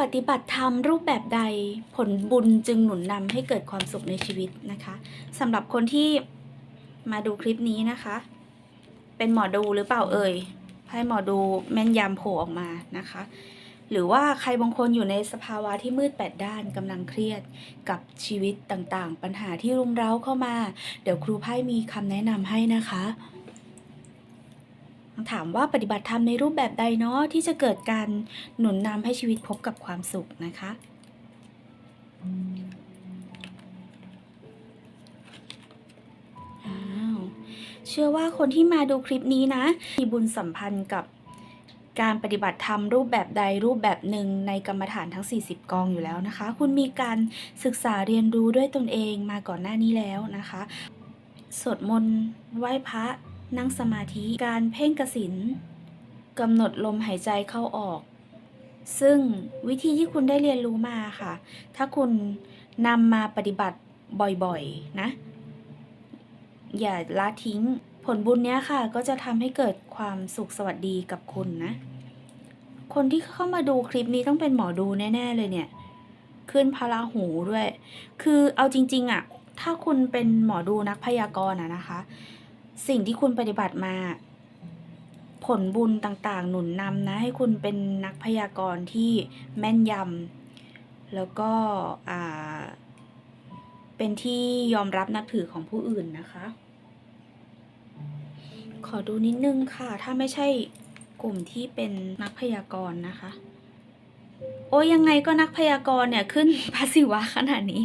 ปฏิบัติธรรมรูปแบบใดผลบุญจึงหนุนนำให้เกิดความสุขในชีวิตนะคะสำหรับคนที่มาดูคลิปนี้นะคะ เป็นหมอดูหรือเปล่าเอ่ยให้หมอดูแม่นยำโผล่ออกมานะคะ หรือว่าใครบางคนอยู่ในสภาวะที่มืดแปดด้านกำลังเครียดกับชีวิตต่างๆ ปัญหาที่รุมเร้าเข้ามา เดี๋ยวครูไพ่มีคำแนะนำให้นะคะ ถามว่าปฏิบัติธรรมในรูปแบบใดเนาะที่จะเกิดการหนุนนำให้ชีวิตพบกับความสุขนะคะ เชื่อว่าคนที่มาดูคลิปนี้นะ มีบุญสัมพันธ์กับการปฏิบัติธรรมรูปแบบใดรูปแบบหนึ่งในกรรมฐานทั้ง 40 กองอยู่แล้วนะคะ คุณมีการศึกษาเรียนรู้ด้วยตนเองมาก่อนหน้านี้แล้วนะคะ สวดมนต์ไหว้พระ นั่งสมาธิการเพ่งกสินกำหนดลมหายใจเข้าออก ซึ่งวิธีที่คุณได้เรียนรู้มาค่ะ ถ้าคุณนำมาปฏิบัติบ่อยๆนะ อย่าละทิ้ง ผลบุญเนี้ยค่ะ ก็จะทำให้เกิดความสุขสวัสดีกับคุณนะ คนที่เข้ามาดูคลิปนี้ต้องเป็นหมอดูแน่ ๆ เลยเนี่ย ขึ้นพระราหูด้วย คือเอาจริง ๆอะ ถ้าคุณเป็นหมอดูนักพยากรณ์อะนะคะ สิ่งที่คุณปฏิบัติมา ผลบุญต่างๆ หนุนนำนะ ให้คุณเป็นนักพยากรณ์ที่แม่นยำแล้วก็เป็นที่ยอมรับนับถือของผู้อื่นนะคะ ขอดูนิดนึงค่ะ ถ้าไม่ใช่กลุ่มที่เป็นนักพยากรณ์นะคะ โอ้ยยังไงก็นักพยากรณ์เนี่ยขึ้นพระศิวะขนาดนี้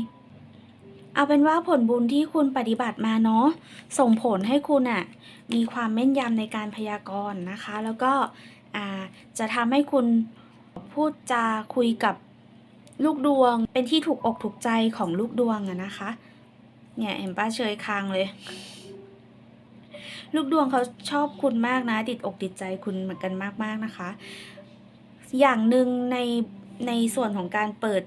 เอาเป็นว่าผลบุญที่คุณปฏิบัติมาเนาะส่งผลให้คุณอะมีความแม่นยำในการพยากรณ์นะคะ แล้วก็จะทำให้คุณพูดจาคุยกับลูกดวง เป็นที่ถูกอกถูกใจของลูกดวงอะนะคะ เนี่ยเห็นป้าเชยคางเลย ลูกดวงเขาชอบคุณมากนะ ติดอกติดใจคุณเหมือนกันมากๆนะคะ อย่างหนึ่งในในส่วนของการเปิด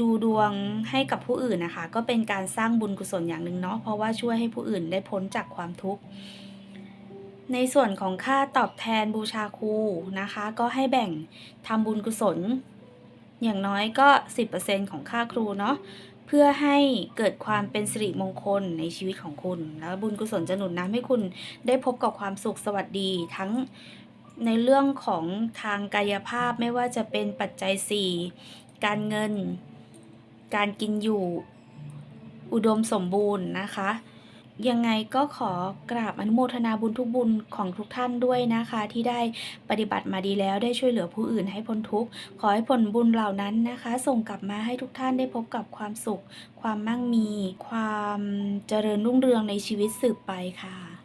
ดูดวงให้กับผู้อื่นนะคะ ก็เป็นการสร้างบุญกุศลอย่างหนึ่งเนาะเพราะว่าช่วยให้ผู้อื่นได้พ้นจากความทุกข์ในส่วนของค่าตอบแทนบูชาครูนะคะ ก็ให้แบ่งทำบุญกุศล อย่างน้อยก็ 10%ของค่าครูเนาะเพื่อให้เกิดความเป็นสิริมงคลในชีวิตของคุณ แล้วบุญกุศลจะหนุนนำให้คุณได้พบกับความสุขสวัสดีทั้งในเรื่องของทางกายภาพไม่ว่าจะเป็นปัจจัย 4 การเงิน การกินอยู่อุดมสมบูรณ์นะคะ ยังไงก็ขอกราบอนุโมทนาบุญทุกบุญของทุกท่านด้วยนะคะ ที่ได้ปฏิบัติมาดีแล้วได้ช่วยเหลือผู้อื่นให้พ้นทุกข์ขอให้ผลบุญเหล่านั้นนะคะ ส่งกลับมาให้ทุกท่านได้พบกับความสุข ความมั่งมี ความเจริญรุ่งเรืองในชีวิตสืบไปค่ะ